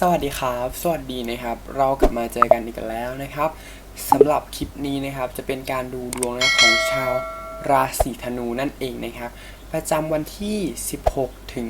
สวัสดีครับ สวัสดีนะครับ เรากลับมาเจอกันอีกแล้วนะครับสำหรับคลิปนี้นะครับจะเป็นการดูดวงนะของชาวราศีธนูนั่นเองนะครับ ประจำวันที่ 16 ถึง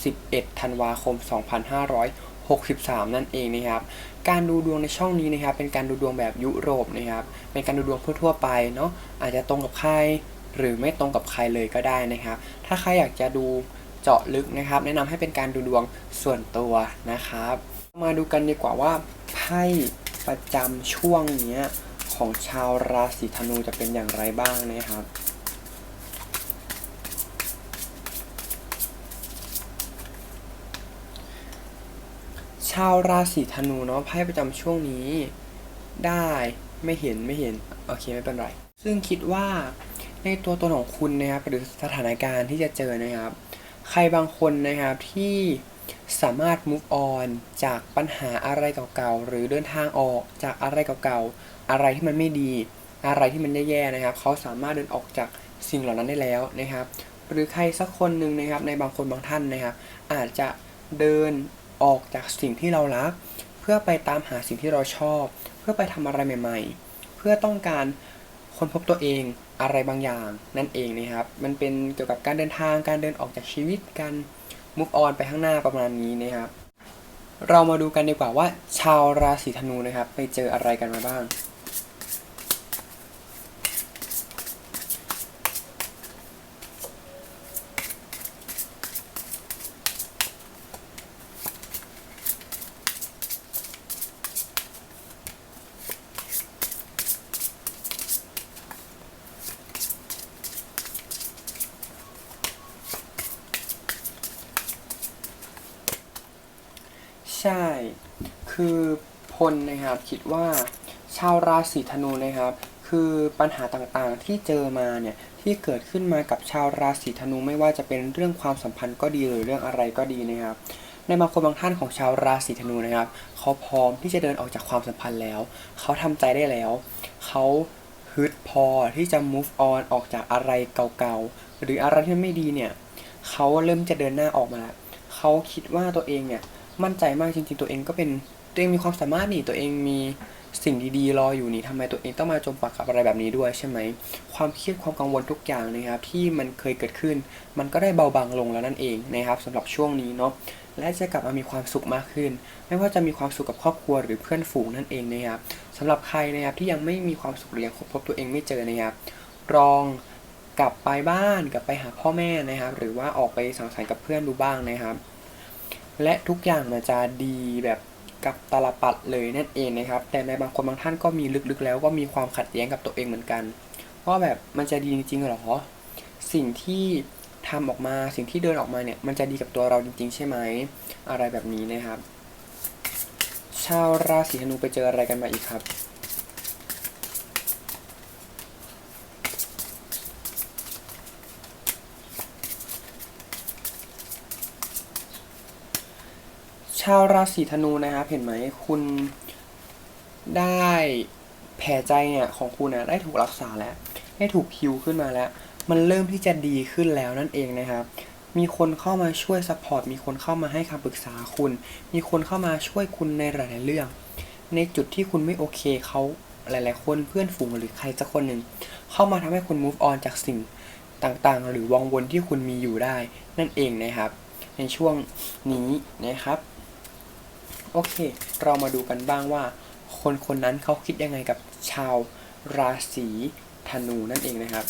31 ธันวาคม 2563 นั่นเองนะครับ การดูดวงในช่องนี้นะครับ เป็นการดูดวงแบบยุโรปนะครับ เป็นการดูดวงทั่วๆไปเนาะอาจจะตรงกับใครหรือไม่ตรงกับใครเลยก็ได้นะครับ ถ้าใครอยากจะดู เจาะลึกนะครับ แนะนำให้เป็นการดูดวงส่วนตัวนะครับ มาดูกันดีกว่าว่าไพ่ประจำช่วงเนี้ยของชาวราศีธนูจะเป็นอย่างไรบ้างนะครับชาวราศีธนูเนาะไพ่ประจำช่วงนี้ ได้ไม่เห็นไม่เห็นโอเคไม่เป็นไร ซึ่งคิดว่าในตัวตนของคุณนะครับหรือสถานการณ์ที่จะเจอนะครับ ใครบางคนนะครับที่สามารถ move on จากปัญหาอะไรเก่าๆ หรือเดินทางออกจากอะไรเก่าๆ อะไรที่มันไม่ดี อะไรที่มันแย่ๆ นะครับ เขาสามารถเดินออกจากสิ่งเหล่านั้นได้แล้วนะครับ หรือใครสักคนหนึ่งนะครับ ในบางคนบางท่านนะครับ อาจจะเดินออกจากสิ่งที่เรารัก เพื่อไปตามหาสิ่งที่เราชอบ เพื่อไปทำอะไรใหม่ ๆ เพื่อต้องการ ค้นพบตัวเองอะไรบางอย่างนั่นเองนะครับ มันเป็นเกี่ยวกับการเดินทางการเดินออกจากชีวิตการ move on ไปข้างหน้าประมาณนี้นะครับ เรามาดูกันดีกว่าว่าชาวราศีธนูนะครับ ไปเจออะไรกันมาบ้าง ใช่ คือพลนะครับคิดว่าชาวราศีธนูนะครับ คือปัญหาต่างๆที่เจอมาเนี่ยที่เกิดขึ้นมากับชาวราศีธนูไม่ว่าจะเป็นเรื่องความสัมพันธ์ก็ดีหรือเรื่องอะไรก็ดีนะครับ ในบางคนบางท่านของชาวราศีธนูนะครับเขาพร้อมที่จะเดินออกจากความสัมพันธ์แล้วเขาทำใจได้แล้วเขาฮึดพอที่จะ move on ออกจากอะไรเก่าๆหรืออะไรที่ไม่ดีเนี่ยเขาเริ่มจะเดินหน้าออกมาแล้วเขาคิดว่าตัวเองเนี่ย มั่นใจมากจริงๆตัวเองก็เป็นตัวเองมีความสามารถนี่ตัวเองมีสิ่งดีๆ รออยู่นี่ทำไมตัวเองต้องมาจมปักกับอะไรแบบนี้ด้วยใช่ไหมความเครียดความกังวลทุกอย่างนะครับที่มันเคยเกิดขึ้น มันก็ได้เบาบางลงแล้วนั่นเองนะครับสำหรับช่วงนี้เนาะและจะกลับมามีความสุขมากขึ้น ไม่ว่าจะมีความสุขกับครอบครัวหรือเพื่อนฝูงนั่นเองนะครับสำหรับใครนะครับที่ยังไม่มีความสุขหรือยังพบตัวเองไม่เจอนะครับลองกลับไปบ้านกลับไปหาพ่อแม่นะครับ หรือว่าออกไปสังสรรค์กับเพื่อนดูบ้างนะครับ และทุกอย่างมันจะดีแบบกับตลปัดเลยนั่นเองนะครับ แต่ในบางคนบางท่านก็มีลึกๆ แล้วก็มีความขัดแย้งกับตัวเองเหมือนกันว่าแบบมันจะดีจริงๆหรอ สิ่งที่ทำออกมาสิ่งที่เดินออกมาเนี่ย มันจะดีกับตัวเราจริง ๆ ใช่ไหม อะไรแบบนี้นะครับ ชาวราศีธนูไปเจออะไรกันมาอีกครับาวราศีธนูนะครับเห็นไหมคุณได้แผลใจเนี่ยของคุณนะได้ถูกรักษาแล้ว ได้ถูกฮิวขึ้นมาแล้ว มันเริ่มที่จะดีขึ้นแล้วนั่นเองนะครับ มีคนเข้ามาช่วยซัพพอร์ตมีคนเข้ามาให้คำปรึกษาคุณ มีคนเข้ามาช่วยคุณในหลายๆเรื่อง ในจุดที่คุณไม่โอเคเขาหลายๆ คนเพื่อนฝูงหรือใครสักคนหนึ่งเข้ามาทำให้คุณ move on จากสิ่งต่างๆ หรือวังวนที่คุณมีอยู่ได้ นั่นเองนะครับ ในช่วงนี้นะครับ โอเค เรามาดูกันบ้างว่า คนคนนั้นเขาคิดยังไงกับชาวราศีธนูนั่นเองนะครับ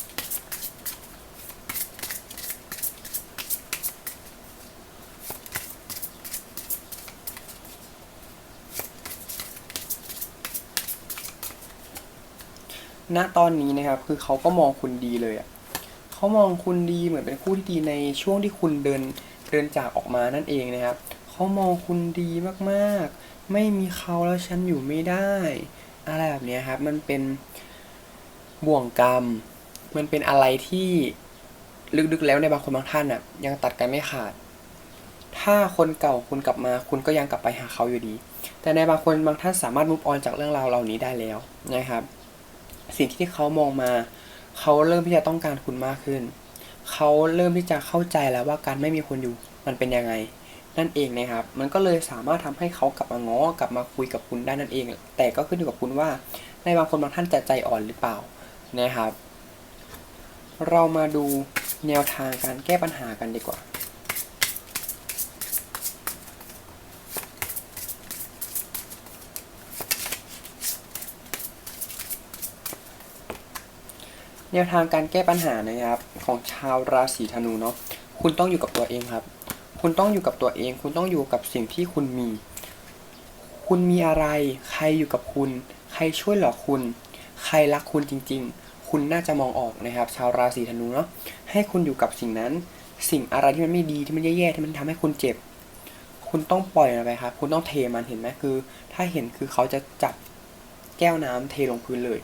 ณ ตอนนี้นะครับ คือเขาก็มองคุณดีเลยอะเขามองคุณดีเหมือนเป็นคู่ที่ดีในช่วงที่คุณเดินเดินจากออกมานั่นเองนะครับ เขามองคุณดีมากๆ ไม่มีเขาแล้วฉันอยู่ไม่ได้ อะไรแบบนี้ครับ มันเป็นบ่วงกรรม มันเป็นอะไรที่ลึกๆแล้วในบางคนบางท่านอะ ยังตัดกันไม่ขาด ถ้าคนเก่าคุณกลับมา คุณก็ยังกลับไปหาเขาอยู่ดี แต่ในบางคนบางท่านสามารถมุฟออนจากเรื่องราวเหล่านี้ได้แล้วนะครับ สิ่งที่เขามองมาเขาเริ่มที่จะต้องการคุณมากขึ้น เขาเริ่มที่จะเข้าใจแล้วว่าการไม่มีคนอยู่มันเป็นยังไง นั่นเองนะครับ มันก็เลยสามารถทำให้เขากลับมาง้อกลับมาคุยกับคุณได้นั่นเอง แต่ก็ขึ้นอยู่กับคุณว่า ในบางคนบางท่านจะใจอ่อนหรือเปล่านะครับ เรามาดูแนวทางการแก้ปัญหากันดีกว่าแนวทางการแก้ปัญหานะครับของชาวราศีธนูเนาะคุณต้องอยู่กับตัวเองครับ คุณต้องอยู่กับตัวเอง คุณต้องอยู่กับสิ่งที่คุณมี คุณมีอะไร ใครอยู่กับคุณ ใครช่วยเหลือคุณ ใครรักคุณจริง ๆ คุณน่าจะมองออกนะครับ ชาวราศีธนูเนาะ ให้คุณอยู่กับสิ่งนั้น สิ่งอะไรที่มันไม่ดี ที่มันแย่ๆ ที่มันทำให้คุณเจ็บ คุณต้องปล่อยมันไปครับ คุณต้องเทมันเห็นไหมคือ ถ้าเห็นคือเขาจะจับแก้วน้ำเทลงพื้นเลย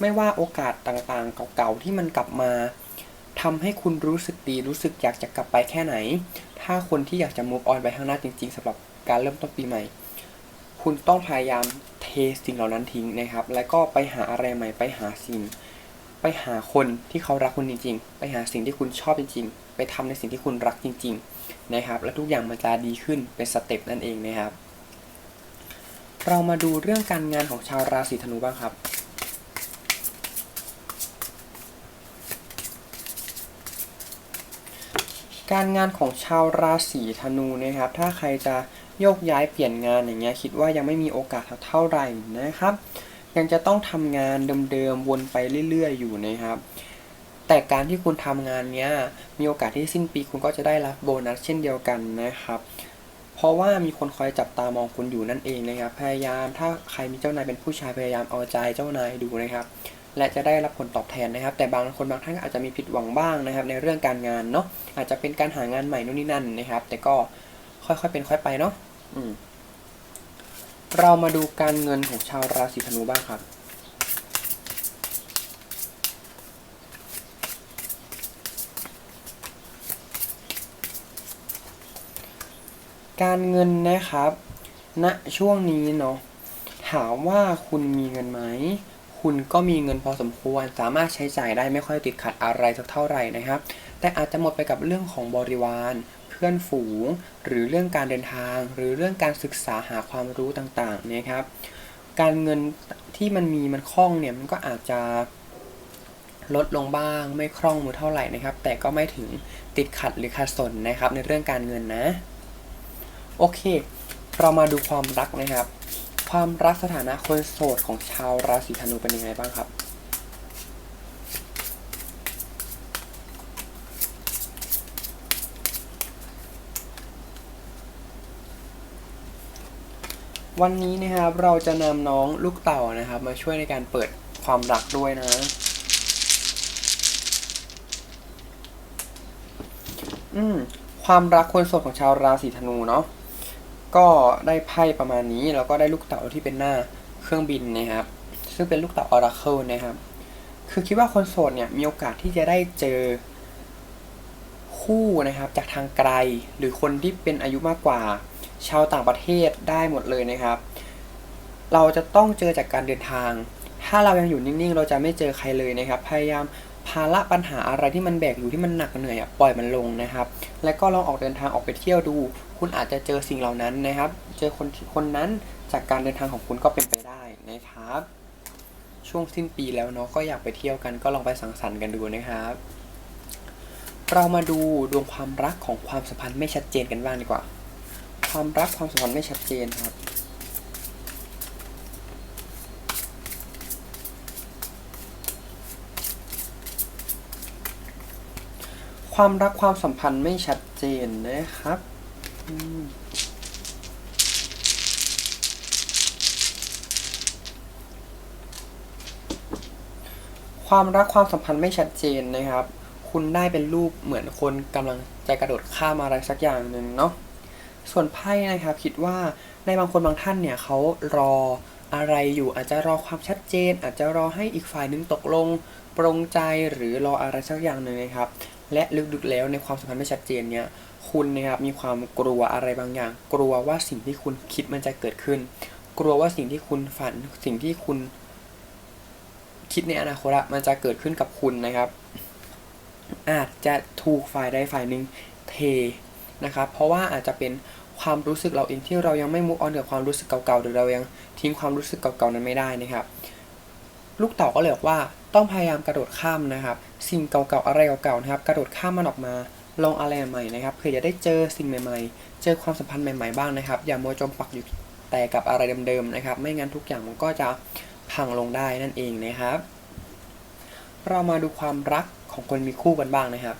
ไม่ว่าโอกาสต่างๆ เก่าๆ ที่มันกลับมาทำให้คุณรู้สึกดีรู้สึกอยากจะกลับไปแค่ไหน ถ้าคนที่อยากจะ move on ไปข้างหน้าจริง ๆสำหรับการเริ่มต้นปีใหม่ คุณต้องพยายามเทสิ่งเหล่านั้นทิ้งนะครับ แล้วก็ไปหาอะไรใหม่ ไปหาสิ่ง ไปหาคนที่เขารักคุณจริง ๆ ไปหาสิ่งที่คุณชอบจริง ๆ ไปทำในสิ่งที่คุณรักจริง ๆ นะครับ และทุกอย่างมันจะดีขึ้นเป็นสเต็ปนั่นเองนะครับ เรามาดูเรื่องการงานของชาวราศีธนูบ้างครับ การงานของชาวราศีธนูนะครับ ถ้าใครจะโยกย้ายเปลี่ยนงานอย่างเงี้ยคิดว่ายังไม่มีโอกาสเท่าไหร่นะครับ ยังจะต้องทำงานเดิมๆวนไปเรื่อย ๆ อยู่นะครับ แต่การที่คุณทำงานเนี้ยมีโอกาสที่สิ้นปีคุณก็จะได้รับโบนัสเช่นเดียวกันนะครับ เพราะว่ามีคนคอยจับตามองคุณอยู่นั่นเองนะครับ พยายามถ้าใครมีเจ้านายเป็นผู้ชายพยายามเอาใจเจ้านายดูนะครับ และจะได้รับผลตอบแทนนะครับ แต่บางคนบางท่านอาจจะมีผิดหวังบ้างนะครับ ในเรื่องการงานเนาะอาจจะเป็นการหางานใหม่นู่นนี่นั่นนะครับ แต่ก็ค่อยๆเป็นค่อยไปเนาะอืมเรามาดูการเงินของชาวราศีธนูบ้างครับการเงินนะครับณช่วงนี้เนาะถามว่าคุณมีเงินไหม คุณก็มีเงินพอสมควร สามารถใช้จ่ายได้ไม่ค่อยติดขัดอะไรสักเท่าไหร่นะครับ แต่อาจจะหมดไปกับเรื่องของบริวารเพื่อนฝูง หรือเรื่องการเดินทาง หรือเรื่องการศึกษาหาความรู้ต่างๆนะครับ การเงินที่มันมีมันคล่องเนี่ยมันก็อาจจะลดลงบ้าง ไม่คล่องมือเท่าไหร่นะครับ แต่ก็ไม่ถึงติดขัดหรือขัดสนนะครับ ในเรื่องการเงินนะ โอเค เรามาดูความรักนะครับ ความรักสถานะคนโสดของชาวราศีธนูเป็นยังไงบ้างครับ วันนี้นะครับเราจะนำน้องลูกเต่านะครับ มาช่วยในการเปิดความรักด้วยนะ อืมความรักคนโสดของชาวราศีธนูเนาะ ก็ได้ไพ่ประมาณนี้แล้วก็ได้ลูกเต๋าที่เป็นหน้าเครื่องบินนะครับ ซึ่งเป็นลูกเต๋าออราเคิลนะครับ คือคิดว่าคนโสดเนี่ยมีโอกาสที่จะได้เจอคู่นะครับจากทางไกลหรือคนที่เป็นอายุมากกว่า ชาวต่างประเทศได้หมดเลยนะครับ เราจะต้องเจอจากการเดินทาง ถ้าเรายังอยู่นิ่งๆ เราจะไม่เจอใครเลยนะครับ พยายามภาระปัญหาอะไรที่มันแบกอยู่ที่มันหนักเหนื่อยปล่อยมันลงนะครับ แล้วก็ลองออกเดินทางออกไปเที่ยวดู คุณอาจจะเจอสิ่งเหล่านั้นนะครับ เจอคนคนนั้นจากการเดินทางของคุณก็เป็นไปได้นะครับ ช่วงสิ้นปีแล้วเนาะก็อยากไปเที่ยวกันก็ลองไปสังสรรค์กันดูนะครับ เรามาดูดวงความรักของความสัมพันธ์ไม่ชัดเจนกันบ้างดีกว่า ความรักความสัมพันธ์ไม่ชัดเจนครับความรักความสัมพันธ์ไม่ชัดเจนนะครับ ความรักความสัมพันธ์ไม่ชัดเจนนะครับ คุณได้เป็นรูปเหมือนคนกำลังจะกระโดดข้ามอะไรสักอย่างหนึ่งเนาะ ส่วนไพ่นะครับคิดว่าในบางคนบางท่านเนี่ยเขารออะไรอยู่อาจจะรอความชัดเจน อาจจะรอให้อีกฝ่ายหนึงตกลง ปรงใจหรือรออะไรสักอย่างหนึ่งนะครับ และลึกๆแล้วในความสัมพันธ์ไม่ชัดเจนเนี่ย คุณนะครับมีความกลัวอะไรบางอย่าง กลัวว่าสิ่งที่คุณคิดมันจะเกิดขึ้น กลัวว่าสิ่งที่คุณฝัน สิ่งที่คุณ คิดในอนาคตมันจะเกิดขึ้นกับคุณนะครับ อาจจะถูกฝ่ายใดฝ่ายหนึ่งเทนะครับ เพราะว่าอาจจะเป็นความรู้สึกเราเองที่เรายังไม่มุกออนกับความรู้สึกเก่าๆหรือเรายังทิ้งความรู้สึกเก่าๆนั้นไม่ได้นะครับ ลูกเต่าก็เลยบอกว่าต้องพยายามกระโดดข้ามนะครับ สิ่งเก่าๆอะไรเก่าๆนะครับ กระโดดข้ามมันออกมา ลองอะไรใหม่ๆนะครับเพื่อจะได้เจอสิ่งใหม่ ๆ เจอความสัมพันธ์ใหม่ๆบ้างนะครับ อย่ามัวจมปักอยู่แต่กับอะไรเดิมๆนะครับ ไม่งั้นทุกอย่างมันก็จะพังลงได้นั่นเองนะครับ เรามาดูความรักของคนมีคู่กันบ้างนะครับ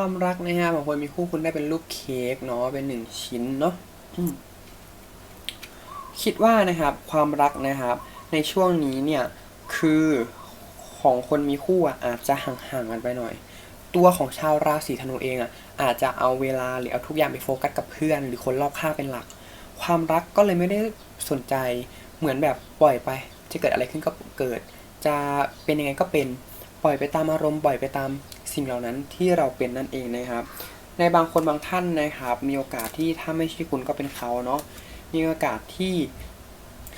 ความรักนะฮะบางคนมีคู่คุณได้เป็นรูปเค้กเนาะเป็นหนึ่งชิ้นเนาะอืมคิดว่านะครับ ความรักนะครับ ในช่วงนี้เนี่ยคือของคนมีคู่อะอาจจะห่างๆกันไปหน่อย ตัวของชาวราศีธนูเองอะอาจจะเอาเวลาหรือเอาทุกอย่างไปโฟกัสกับเพื่อน หรือคนรอบข้างเป็นหลัก ความรักก็เลยไม่ได้สนใจเหมือนแบบปล่อยไป จะเกิดอะไรขึ้นก็เกิด จะเป็นยังไงก็เป็นปล่อยไปตามอารมณ์ปล่อยไปตาม สิ่งเหล่านั้นที่เราเป็นนั่นเองนะครับ ในบางคนบางท่านนะครับ มีโอกาสที่ถ้าไม่ใช่คุณก็เป็นเขาเนาะมีโอกาสที่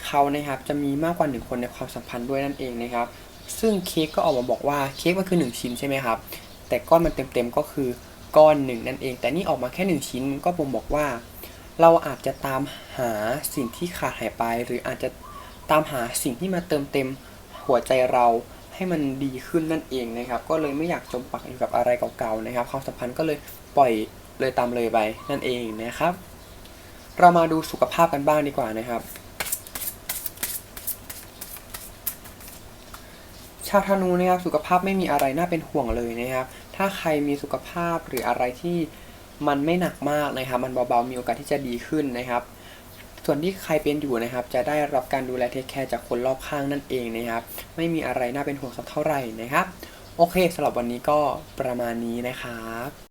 เขานะครับจะมีมากกว่าหนึ่งคนในความสัมพันธ์ด้วยนั่นเองนะครับ ซึ่งเค้กก็ออกมาบอกว่าเค้กมันคือหนึ่งชิ้นใช่ไหมครับ แต่ก้อนมันเต็มๆก็คือก้อนหนึ่งนั่นเอง แต่นี่ออกมาแค่หนึ่งชิ้นก็บ่งบอกว่า เราอาจจะตามหาสิ่งที่ขาดหายไป หรืออาจจะตามหาสิ่งที่มาเติมเต็มหัวใจเรา ให้มันดีขึ้นนั่นเองนะครับ ก็เลยไม่อยากจมปักอยู่กับอะไรเก่าๆนะครับความสัมพันธ์ก็เลยปล่อยเลยตามเลยไปนั่นเองนะครับ เรามาดูสุขภาพกันบ้างดีกว่านะครับ ชาวธนูนะครับสุขภาพไม่มีอะไรน่าเป็นห่วงเลยนะครับ ถ้าใครมีสุขภาพหรืออะไรที่มันไม่หนักมากนะครับ มันเบาๆมีโอกาสที่จะดีขึ้นนะครับ ส่วนที่ใครเป็นอยู่นะครับ จะได้รับการดูแลเทคแคร์จากคนรอบข้างนั่นเองนะครับ ไม่มีอะไรน่าเป็นห่วงสักเท่าไหร่นะครับ โอเคสำหรับวันนี้ก็ประมาณนี้นะครับ